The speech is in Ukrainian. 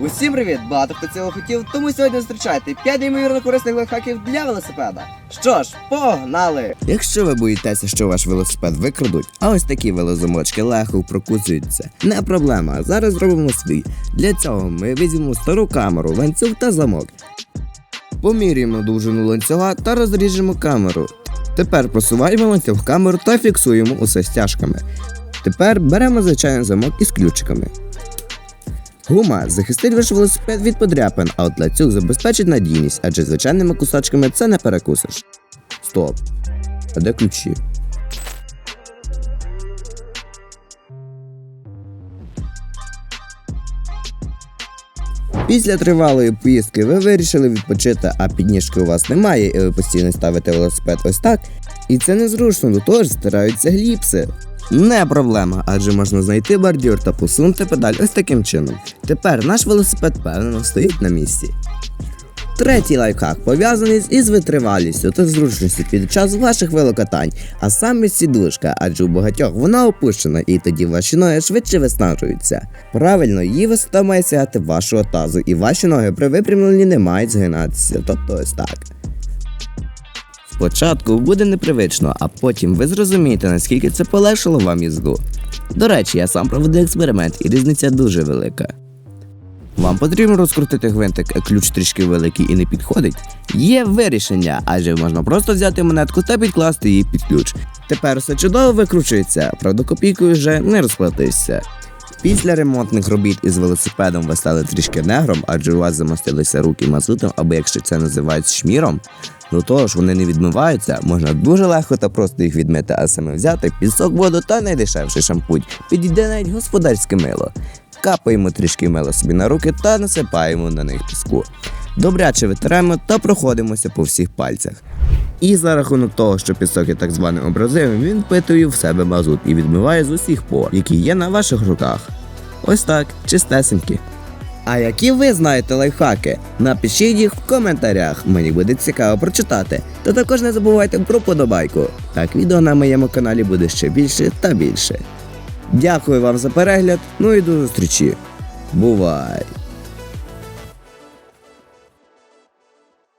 Усім привіт! Багато хто цього хотів, тому сьогодні зустрічайте 5 неймовірно корисних лайфхаків для велосипеда. Що ж, погнали! Якщо ви боїтеся, що ваш велосипед викрадуть, а ось такі велозамочки легко прокусуються. Не проблема, зараз зробимо свій. Для цього ми візьмемо стару камеру, ланцюг та замок. Поміряємо довжину ланцюга та розріжемо камеру. Тепер просуваємо ланцюг в камеру та фіксуємо усе стяжками. Тепер беремо звичайний замок із ключиками. Гума захистить ваш велосипед від подряпин, а от ланцюг забезпечить надійність, адже звичайними кусачками це не перекусиш. Стоп. А де ключі? Після тривалої поїздки ви вирішили відпочити, а підніжки у вас немає, і ви постійно ставите велосипед ось так. І це незручно, до того ж стираються гліпси. Не проблема, адже можна знайти бордюр та посунути педаль ось таким чином. Тепер наш велосипед певно стоїть на місці. Третій лайфхак пов'язаний із витривалістю та зручністю під час ваших велокатань, а саме сідушка, адже у багатьох вона опущена, і тоді ваші ноги швидше виснажуються. Правильно, її висота має сягати вашого тазу, і ваші ноги при випрямленні не мають згинатися, тобто ось так. Спочатку буде непривично, а потім ви зрозумієте, наскільки це полегшило вам їзду. До речі, я сам проводив експеримент, і різниця дуже велика. Вам потрібно розкрутити гвинтик, а ключ трішки великий і не підходить. Є вирішення, адже можна просто взяти монетку та підкласти її під ключ. Тепер все чудово викручується, правда копійкою вже не розплатишся. Після ремонтних робіт із велосипедом ви стали трішки негром, адже у вас замостилися руки мазутом, або якщо це називають шміром, до того ж вони не відмиваються, можна дуже легко та просто їх відмити, а саме взяти пісок, воду та найдешевший шампунь. Підійде навіть господарське мило. Капаємо трішки мила собі на руки та насипаємо на них піску. Добряче витираємо та проходимося по всіх пальцях. І за рахунок того, що пісок є так званим абразивом, він впитує в себе мазут і відмиває з усіх пор, які є на ваших руках. Ось так, чистесенькі. А які ви знаєте лайфхаки? Напишіть їх в коментарях, мені буде цікаво прочитати. Та також не забувайте про подобайку. Так відео на моєму каналі буде ще більше та більше. Дякую вам за перегляд, ну і до зустрічі. Бувай!